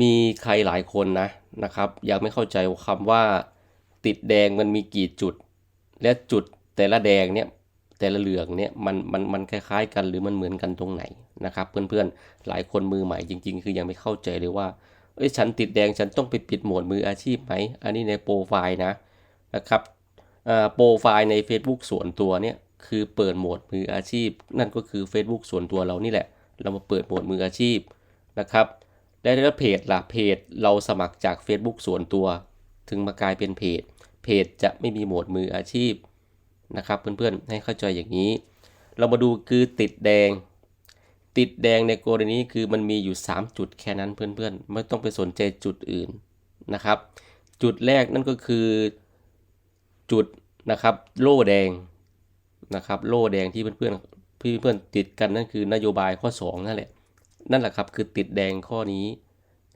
มีใครหลายคนนะนะครับ ยังไม่เข้าใจคำว่า ติดแดงมันมีกี่จุด และจุดแต่ละแดงเนี่ยแต่ละเหลืองเนี่ยมันมันมันคล้ายๆ กันหรือมันเหมือนกันตรงไหนนะครับ เพื่อนๆหลายคนมือใหม่จริง ๆ คือยังไม่เข้าใจเลยว่าเอ้ยฉันติดแดงฉันต้องไปปิดหมวดมืออาชีพไหมอันนี้ในโปรไฟล์นะนะครับโปรไฟล์ใน Facebook ส่วนตัวเนี่ยคือเปิดโหมดมืออาชีพ นั่นก็คือ Facebook ส่วนตัวเรานี่แหละ เรามาเปิดโหมดมืออาชีพนะครับ และถ้าเพจล่ะเพจเราสมัครจาก Facebook ส่วนตัว ถึงมากลายเป็นเพจ เพจจะไม่มีโหมดมืออาชีพนะครับเพื่อนๆให้เข้าใจอย่างนี้ เรามาดูคือติดแดง ติดแดงในกรณีคือมันมีอยู่ 3 จุดแค่นั้นเพื่อนๆ ไม่ต้องไปสนใจจุดอื่นนะครับ จุดแรกนั่นก็คือจุดนะครับโล่แดงนะครับโล่แดงที่เพื่อนๆพี่เพื่อนติดกันนั่นคือนโยบายข้อ 2 นั่นแหละ นั่นแหละครับคือติดแดงข้อนี้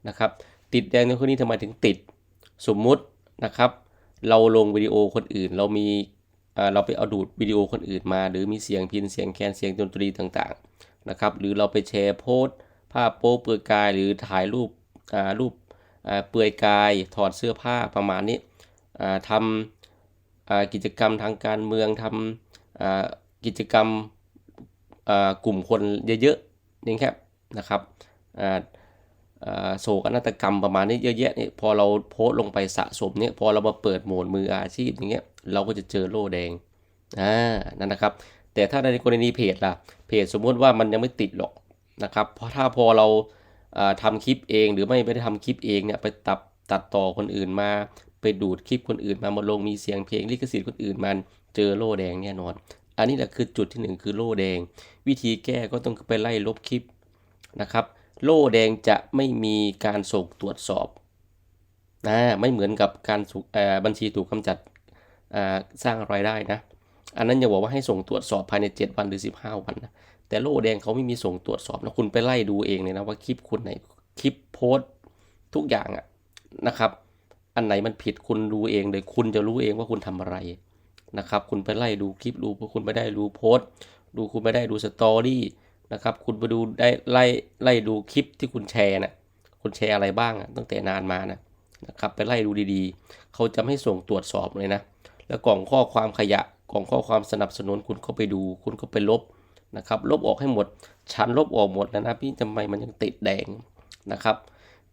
นะครับ ติดแดงในข้อนี้ทำไมถึงติดสมมุตินะครับ เราลงวิดีโอคนอื่น เรามีเราไปเอาดูดวิดีโอคนอื่นมา หรือมีเสียงพินเสียงแคนเสียงดนตรีต่างๆนะครับหรือเราไปแชร์โพสต์ ภาพโป๊เปลือยกาย หรือถ่ายรูปรูปเปลือยกายถอดเสื้อผ้าประมาณนี้ทำกิจกรรมทางการเมืองทำกิจกรรมกลุ่มคนเยอะๆนี่ครับ นะครับโศกนาฏกรรมประมาณนี้เยอะแยะนี่พอเราโพสต์ลงไปสะสมเนี่ยพอเรามาเปิดโหมดมืออาชีพอย่างเงี้ยเราก็จะเจอโล่แดงอ่านั่นนะครับ แต่ถ้าในกรณีเพจล่ะเพจสมมุติว่ามันยังไม่ติดหรอกนะครับเพราะถ้าพอเราทำคลิปเองหรือไม่ไม่ได้ทำคลิปเองเนี่ยไปตัดตัดต่อคนอื่นมา ไปดูดคลิปคนอื่นมามาลงมีเสียงเพลงลิขสิทธิ์คนอื่นมันเจอโล่แดงแน่นอน อันนี้แหละคือจุดที่ 1 คือโล่แดง วิธีแก้ก็ต้องไปไล่ลบคลิป นะครับ โล่แดงจะไม่มีการส่งตรวจสอบนะไม่เหมือนกับการบัญชีถูกกำจัดสร้างรายได้นะ อันนั้นอย่าบอกว่าให้ส่งตรวจสอบภายใน 7 วันหรือ 15 วันนะแต่โล่แดงเขาไม่มีส่งตรวจสอบนะคุณไปไล่ดูเองเลยนะว่าคลิปคุณไหนคลิปโพสทุกอย่างอะนะครับ อันไหนมันผิดคุณดูเองเลยคุณจะรู้เองว่าคุณทำอะไรนะครับ คุณไปไล่ดูคลิปดูคุณไปได้ดูโพสดูคุณไปได้ดูสตอรี่ นะครับ คุณไปดูได้ไล่ไล่ดูคลิปที่คุณแชร์นะคุณแชร์อะไรบ้างตั้งแต่นานมานะนะครับไปไล่ดูดีๆ เขาจะไม่ส่งตรวจสอบเลยนะ แล้วกล่องข้อความขยะกล่องข้อความสนับสนุนคุณเข้าไปดู คุณก็ไปลบนะครับ ลบออกให้หมด ชั้นลบออกหมดแล้วนะพี่ทำไมมันยังติดแดงนะครับ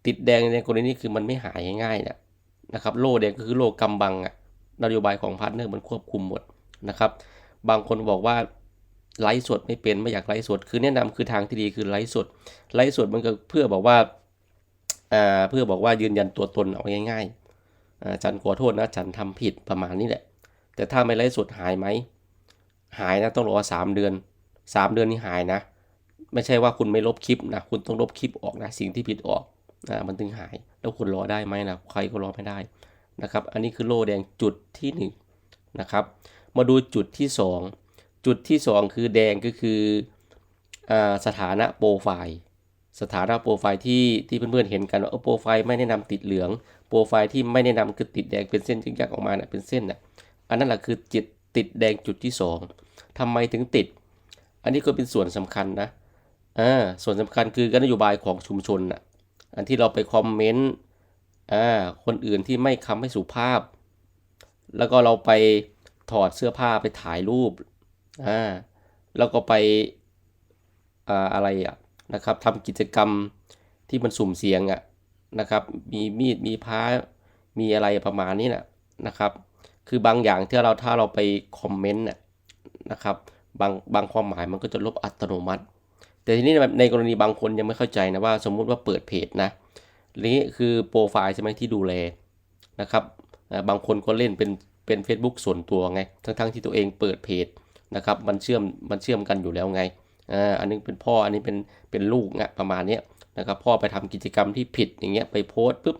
ติดแดงในกรณีนี้คือมันไม่หายง่ายๆนะนะครับ โล่แดงก็คือโล่กำบังอะนโยบายของพาร์ทเนอร์มันควบคุมหมดนะครับ บางคนบอกว่า ไลฟ์สดไม่เป็นไม่อยากไลฟ์สดคือแนะนำคือทางที่ดีคือไลฟ์สดไลฟ์สดมันก็เพื่อบอกว่าอ่าเพื่อบอกว่ายืนยันตัวตนเอาง่ายๆอ่าฉันขอโทษนะฉันทำผิดประมาณนี้แหละ แต่ถ้าไม่ไลฟ์สดหายไหมหายนะต้องรอสามเดือนสามเดือนนี้หายนะ ไม่ใช่ว่าคุณไม่ลบคลิปนะคุณต้องลบคลิปออกนะสิ่งที่ผิดออกนะมันถึงหาย แล้วคุณรอได้ไหมนะใครก็รอไม่ได้นะครับ อันนี้คือโล่แดงจุดที่1นนะครับมาดูจุดที่ 2 จุดที่2คือแดงก็คืออสถานะโปรไฟล์สถานะโปรไฟล์ที่ที่เพื่อนๆเห็นกันว่าโปรไฟล์ไม่แนะนำติดเหลืองโปรไฟล์ที่ไม่แนะนำคือติดแดงเป็นเส้นยึกยักออกมาเนะเป็นเส้นนะ่ะอันนั้นแหละคือจิตติดแดงจุดที่ 2ทำไมถึงติด อันนี้ก็เป็นส่วนสำคัญนะอ่าส่วนสำคัญคือกนโยบายของชุมชนนะ่ะอันที่เราไปคอมเมนต์อ่าคนอื่นที่ไม่คำไม่สุภาพ แล้วก็เราไปถอดเสื้อผ้าไปถ่ายรูป อ่าแล้วก็ไปอ่าอะไรอะนะครับทำกิจกรรมที่มันสุ่มเสี่ยงอะนะครับ มีมีดมีพ้ามีอะไรประมาณนี้นะนะครับ คือบางอย่างที่เราถ้าเราไปคอมเมนต์น่ะนะครับบางบางความหมายมันก็จะลบอัตโนมัติ แต่ทีนี้ในกรณีบางคนยังไม่เข้าใจนะว่าสมมุติว่าเปิดเพจนะนี้คือโปรไฟล์ใช่ไหมที่ดูแลนะครับบางคนก็เล่นเป็นเป็น Facebook ส่วนตัวไง ทั้งๆทที่ตัวเองเปิดเพจ นะครับมันเชื่อมมันเชื่อมกันอยู่แล้วไงอ่าอันนึงเป็นพ่ออันนี้เป็นเป็นลูกเนี่ยประมาณนี้นะครับพ่อไปทำกิจกรรมที่ผิดอย่างเงี้ยไปโพสต์ปุ๊บ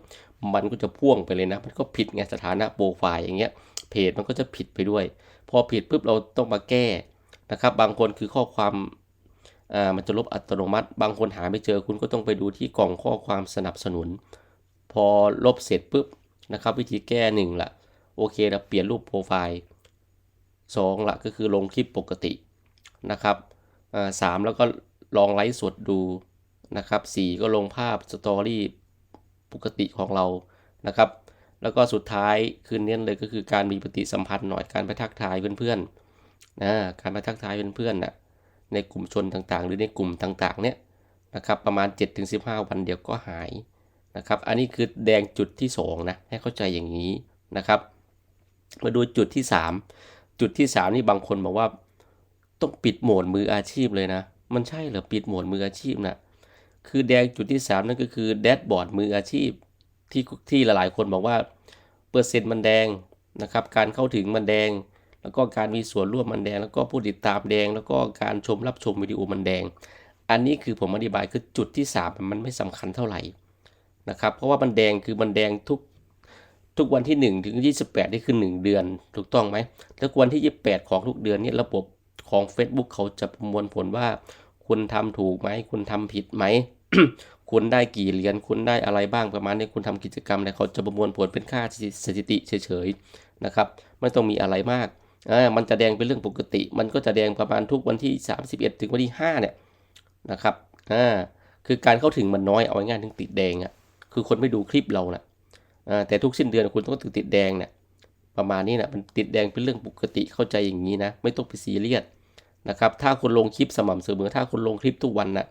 มันก็จะพ่วงไปเลยนะ มันก็ผิดไงสถานะโปรไฟล์อย่างเงี้ยเพจมันก็จะผิดไปด้วย พอผิดปุ๊บเราต้องมาแก้นะครับ บางคนคือข้อความอ่ามันจะลบอัตโนมัติ บางคนหาไม่เจอคุณก็ต้องไปดูที่กล่องข้อความสนับสนุน พอลบเสร็จปุ๊บนะครับวิธีแก้หนึ่งละโอเคเราเปลี่ยนรูปโปรไฟล์ 2ละก็คือลงคลิปปกตินะครับสามแล้วก็ลองไลฟ์สดดูนะครับ4ก็ลงภาพสตอรี่ปกติของเรานะครับ แล้วก็สุดท้ายคือเน้นเลยก็คือการมีปฏิสัมพันธ์หน่อยการไปทักทายเพื่อนๆนะการไปทักทายเพื่อนๆน่ะในกลุ่มชนต่างๆ หรือในกลุ่มต่างๆเนี่ยนะครับประมาณ 7-15 วันเดียวก็หายนะครับอันนี้คือแดงจุดที่2นะให้เข้าใจอย่างนี้นะครับ มาดูจุดที่ 3 จุดที่3นี่บางคนบอกว่า ต้องปิดโหมดมืออาชีพเลยนะ มันใช่เหรอปิดโหมดมืออาชีพนะคือแดงจุดที่3นั่นก็คือแดชบอร์ดมืออาชีพที่ที่หลายๆคนบอกว่า เปอร์เซ็นต์มันแดงนะครับ การเข้าถึงมันแดง แล้วก็การมีส่วนร่วมมันแดง แล้วก็ผู้ติดตามแดง แล้วก็การชมรับชมวิดีโอมันแดง อันนี้คือผมอธิบายคือจุดที่ 3 มันไม่สำคัญเท่าไหร่นะครับ เพราะว่ามันแดงคือมันแดงทุก ทุกวันที่ 1 ถึง 28 นี่คือ 1 เดือนถูกต้องไหมแล้ววันที่ 28 ของทุกเดือนนี่ระบบของ Facebook เขาจะประมวลผลว่า คุณทำถูกไหม คุณทำผิดไหม คุณได้กี่เหรียญคุณได้อะไรบ้างประมาณนี้คุณทำกิจกรรมอะไรเขาจะประมวลผลเป็นค่าสถิติเฉยๆนะครับไม่ต้องมีอะไรมากอ่ามันจะแดงเป็นเรื่องปกติ มันก็จะแดงประมาณทุกวันที่ 31 ถึงวันที่ 5 เนี่ยนะครับอ่าคือการเข้าถึงมันน้อยเอาง่ายถึงติดแดงอะคือคนไม่ดูคลิปเรานะอ่า แต่ทุกสิ้นเดือนคุณต้องถึงติดแดงเนี่ยประมาณนี้นะมันติดแดงเป็นเรื่องปกติเข้าใจอย่างนี้นะ ไม่ต้องไปซีเรียสนะครับ ถ้าคุณลงคลิปสม่ำเสมอ ถ้าคุณลงคลิปทุกวันนะ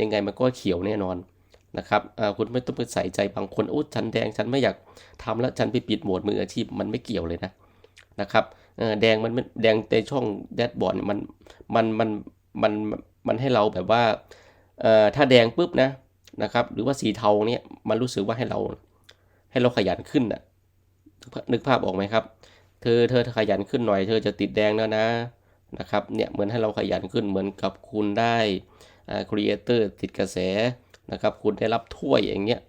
ยังไงมันก็เขียวแน่นอนนะครับคุณไม่ต้องไปใส่ใจบางคนโอ้ฉันแดงฉันไม่อยากทำแล้วฉันไปปิดโหมดมืออาชีพมันไม่เกี่ยวเลยนะนะครับแดงมันแดงในช่องแดชบอร์ดมันมันมันมันมันให้เราแบบว่าถ้าแดงปุ๊บนะนะครับ หรือว่าสีเทาเนี่ยมันรู้สึกว่าให้เรา ให้เราขยันขึ้นน่ะ นึกภาพออกไหมครับ เธอเธอขยันขึ้นหน่อย เธอจะติดแดงแล้วนะนะครับ เนี่ยเหมือนให้เราขยันขึ้นเหมือนกับคุณได้ครีเอเตอร์ติดกระแสนะครับ คุณได้รับถ้วยอย่างเงี้ย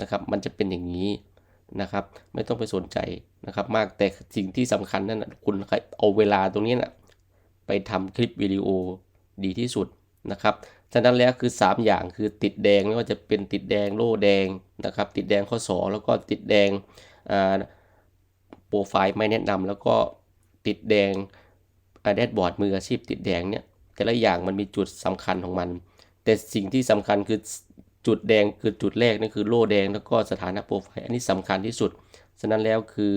นะครับ มันจะเป็นอย่างนี้นะครับ ไม่ต้องไปสนใจนะครับมากแต่สิ่งที่สำคัญนั่นนะคุณเอาเวลาตรงนี้นะไปทำคลิปวิดีโอดีที่สุด นะครับฉะนั้นแล้วคือ 3 อย่างคือติดแดงไม่ว่าจะเป็นติดแดงโล่แดงนะครับติดแดงข้อสอแล้วก็ติดแดงโปรไฟล์ไม่แนะนำแล้วก็ติดแดงแดชบอร์ดมืออาชีพติดแดงเนี่ยแต่ละอย่างมันมีจุดสำคัญของมัน แต่สิ่งที่สำคัญคือจุดแดงคือจุดแรกนั่นคือโล่แดงแล้วก็สถานะโปรไฟล์อันนี้สำคัญที่สุด ฉะนั้นแล้วคือ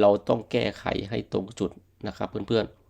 เราต้องแก้ไขให้ตรงจุดนะครับเพื่อนๆ